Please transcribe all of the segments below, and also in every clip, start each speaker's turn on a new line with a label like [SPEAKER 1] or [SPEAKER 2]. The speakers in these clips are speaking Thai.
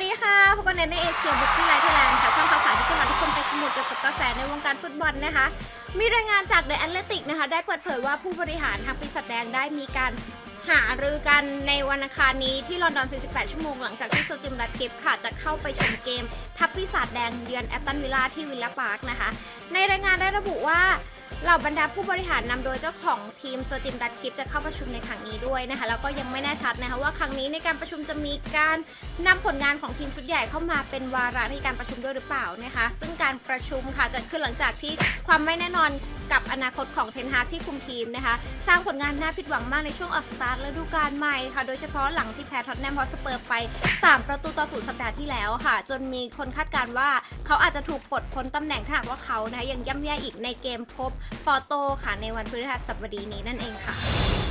[SPEAKER 1] วัสดีค่ะพบกันในเอเชียบุกที่ไลท์ไทยแลนด์ค่ะช่องข่าวสารที่จะมาทุกคนไปขมุดเกี่ยวกับกาแฟในวงการฟุตบอลนะคะ มีรายงานจากเดอะแอตเลติกนะคะ ได้เปิดเผยว่าผู้บริหารทางปีศาจแดงได้มีการหารือกันในวันอังคารนี้ที่ลอนดอน 48 ชั่วโมงหลังจากที่โซจิมรัดกิฟค่ะ จะเข้าไปชมเกม ทัพปีศาจแดงเยือนแอตตันวิลล่าที่วิลล่าพาร์คนะคะ ในรายงานได้ระบุว่า เหล่าบรรดาผู้บริหารนำโดยเจ้าของทีมเซอร์จิมรัตกิฟจะเข้าประชุมในครั้งนี้ด้วยนะคะ แล้วก็ยังไม่แน่ชัดนะคะว่าครั้งนี้ในการประชุมจะมีการนำผลงานของทีมชุดใหญ่เข้ามาเป็นวาระในการประชุมด้วยหรือเปล่านะคะ ซึ่งการประชุมค่ะเกิดขึ้นหลังจากที่ความไม่แน่นอนกับอนาคตของเทนฮากที่คุมทีมนะคะ สร้างผลงานน่าผิดหวังมากในช่วงออกสตาร์ทฤดูกาลใหม่ค่ะ โดยเฉพาะหลังที่แพ้ท็อตแนมฮอตสเปอร์ไป 3 ประตูต่อศูนย์สัปดาห์ที่แล้วค่ะ จนมีคนคาดการณ์ว่าเขาอาจจะถูกปลดพ้นตำแหน่งถ้าหากว่าเขานะคะยังย่ำแย่อีกในเกมพบปอโตค่ะในวันพฤหัสบดีนี้นั่นเองค่ะ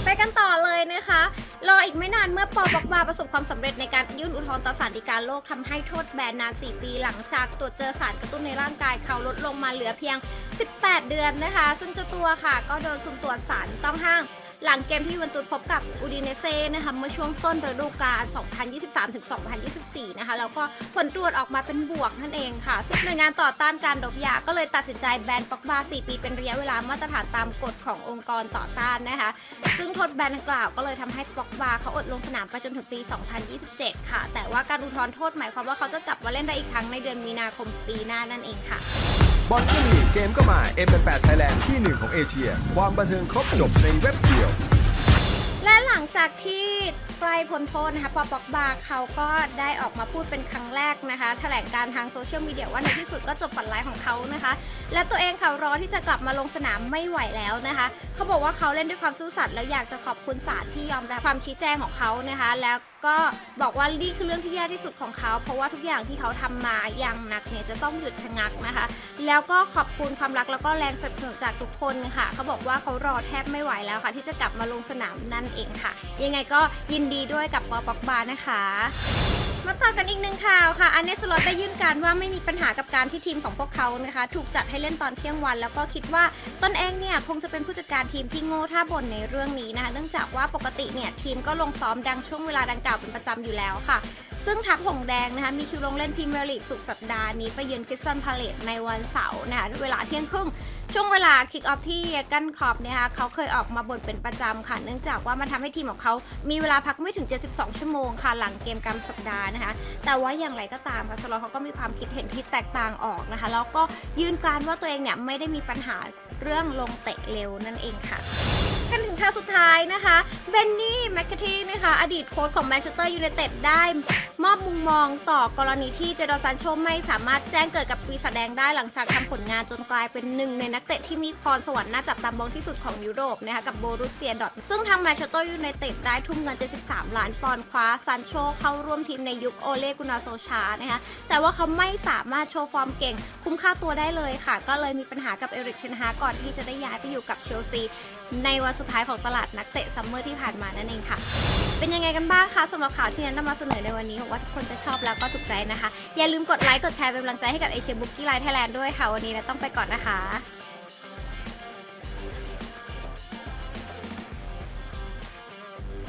[SPEAKER 1] ไปกันต่อเลยนะคะ รออีกไม่นานเมื่อปอบอกบาประสบความสำเร็จในการยื่นอุทธรณ์ต่อศาลฎีกาโลกทำให้โทษแบนนาน 4 ปีหลังจากตรวจเจอสารกระตุ้นในร่างกายเขาลดลงมาเหลือเพียง 18 เดือนนะคะ ซึ่งเจ้าตัวค่ะ ก็โดนสุ่มตรวจสารต้องห้าม หลังเกมที่ยูเวนตุสพบกับอูดิเนเซ่นะคะเมื่อช่วงต้นฤดูกาล 2023-2024 นะคะแล้วก็ผลตรวจออกมาเป็นบวกนั่นเองค่ะซึ่งหน่วยงานต่อต้านการดบยาก็เลยตัดสินใจแบนป็อกบา 4 ปีเป็นระยะเวลามาตรฐานตามกฎขององค์กรต่อต้านนะคะ ซึ่งโทษแบนดังกล่าวก็เลยทำให้ป็อกบาเขาอดลงสนามไปจนถึงปี 2027 ค่ะ แต่ว่าการอุทธรณ์โทษหมายความว่าเขาจะกลับมาเล่นได้อีกครั้งในเดือนมีนาคมปีหน้านั่นเองค่ะ
[SPEAKER 2] บอลก็มีเกมก็มา M88 Thailand ที่หนึ่งของเอเชีย ความบันเทิงครบจบในเว็บเดียว
[SPEAKER 1] และหลังจากที่ ใกล้พ้นโทษนะคะปอปอกบาเขาก็ได้ออกมาพูดเป็นครั้งแรกนะคะแถลงการทางโซเชียลมีเดียว่าในที่สุดก็จบฝันร้ายของเขานะคะ และตัวเองเขารอที่จะกลับมาลงสนามไม่ไหวแล้วนะคะ เขาบอกว่าเขาเล่นด้วยความซื่อสัตย์แล้วอยากจะขอบคุณศาลที่ยอมรับความชี้แจงของเขานะคะ แล้วก็บอกว่านี่คือเรื่องที่แย่ที่สุดของเขา เพราะว่าทุกอย่างที่เขาทำมาอย่างหนักเนี่ยจะต้องหยุดชะงักนะคะ แล้วก็ขอบคุณความรักแล้วก็แรงสนับสนุนจากทุกคนค่ะ เขาบอกว่าเขารอแทบไม่ไหวแล้วค่ะ ที่จะกลับมาลงสนามนั่นเองค่ะ ยังไงก็ยินดีด้วยกับปอปอกบานะคะมาต่อกันอีกหนึ่งข่าวค่ะ อันเนสลอตได้ยื่นการว่าไม่มีปัญหากับการที่ทีมของพวกเขานะคะ ถูกจัดให้เล่นตอนเที่ยงวัน แล้วก็คิดว่าตนเองเนี่ยคงจะเป็นผู้จัดการทีมที่โง่ท่าบนในเรื่องนี้นะคะ เนื่องจากว่าปกติเนี่ยทีมก็ลงซ้อมดังช่วงเวลาดังกล่าวเป็นประจำอยู่แล้วค่ะซึ่งทัพหงแดงนะคะมีคิวลงเล่นพรีเมียร์ลีกสุดสัปดาห์นี้ไปเยือนคริสตันพาเลตในวันเสาร์นะคะเวลาเที่ยงครึ่ง ช่วงเวลาคิกออฟที่เยกันคอปเนี่ยค่ะเขาเคยออกมาบ่นเป็นประจำค่ะ เนื่องจากว่ามันทำให้ทีมของเขามีเวลาพักไม่ถึง 72 ชั่วโมงค่ะ หลังเกมการสัปดาห์นะคะ แต่ว่าอย่างไรก็ตามค่ะสโลเขาก็มีความคิดเห็นที่แตกต่างออกนะคะ แล้วก็ยืนการว่าตัวเองเนี่ยไม่ได้มีปัญหาเรื่องลงเตะเร็วนั่นเองค่ะ ข่าวสุดท้ายนะคะเบนนี่แมคคาทีนะคะ อดีตโค้ชของแมนเชสเตอร์ยูไนเต็ดได้ มอบมุมมองต่อกรณีที่เจดอนซานโชไม่สามารถแจ้งเกิดกับปีศาจแดงได้หลังจากทำผลงานจนกลายเป็นหนึ่งในนักเตะที่มีพรสวรรค์น่าจับตามองที่สุดของยุโรปนะคะกับโบรุสเซียดอทซึ่งทางแมนเชสเตอร์ยูไนเต็ดได้ทุ่มเงิน 73 ล้านปอนด์คว้าซานโชเข้าร่วมทีมในยุคโอเลกุนาโซชานะคะแต่ว่าเขาไม่สามารถโชว์ฟอร์มเก่ง คุ้มค่าตัวได้เลยค่ะ ก็เลยมีปัญหากับเอริกเทนฮากก่อนที่จะได้ย้ายไปอยู่กับเชลซีในวันสุดท้ายของตลาดนักเตะซัมเมอร์ที่ผ่านมานั่นเองค่ะ เป็นยังไงกันบ้างคะสำหรับข่าวที่แนะนำมาเสนอในวันนี้หวังว่าทุกคนจะชอบแล้วก็ถูกใจนะคะ อย่าลืมกดไลค์กดแชร์เป็นกำลังใจให้กับเอเชียบุ๊กกี้ไลน์ไทยแลนด์ด้วยค่ะวันนี้นะต้องไปก่อนนะคะ